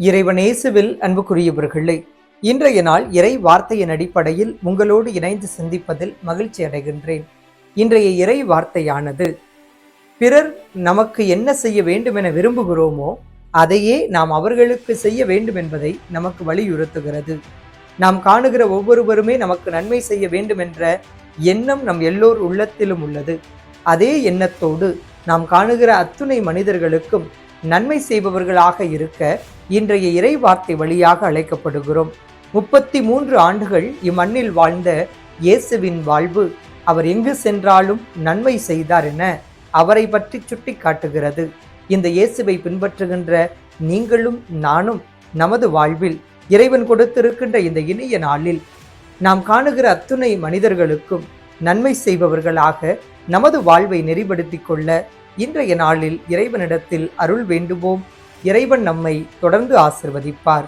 இறைவனேசுவில் அன்புக்குரியவர்களே இன்றைய நாள் இறை வார்த்தையின் அடிப்படையில் உங்களோடு இணைந்து சிந்திப்பதில் மகிழ்ச்சி அடைகின்றேன். இன்றைய இறை வார்த்தையானது பிறர் நமக்கு என்ன செய்ய வேண்டும் என விரும்புகிறோமோ அதையே நாம் அவர்களுக்கு செய்ய வேண்டும் என்பதை நமக்கு வலியுறுத்துகிறது. நாம் காணுகிற ஒவ்வொருவருமே நமக்கு நன்மை செய்ய வேண்டும் என்ற எண்ணம் நம் எல்லோர் உள்ளத்திலும் உள்ளது. அதே எண்ணத்தோடு நாம் காணுகிற அத்துணை மனிதர்களுக்கும் நன்மை செய்பவர்களாக இருக்க இன்றைய இறை வார்த்தை வழியாக அழைக்கப்படுகிறோம். முப்பத்தி மூன்று ஆண்டுகள் இம்மண்ணில் வாழ்ந்த இயேசுவின் வாழ்வு அவர் எங்கு சென்றாலும் நன்மை செய்தார் என அவரை பற்றி சுட்டி காட்டுகிறது இந்த இயேசுவை பின்பற்றுகின்ற நீங்களும் நானும் நமது வாழ்வில் இறைவன் கொடுத்திருக்கின்ற இந்த இனிய நாளில் நாம் காணுகிற அத்துணை மனிதர்களுக்கும் நன்மை செய்பவர்களாக நமது வாழ்வை நெறிப்படுத்திக் கொள்ள இன்றைய நாளில் இறைவனிடத்தில் அருள் வேண்டுவோம். இறைவன் நம்மை தொடர்ந்து ஆசிர்வதிப்பார்.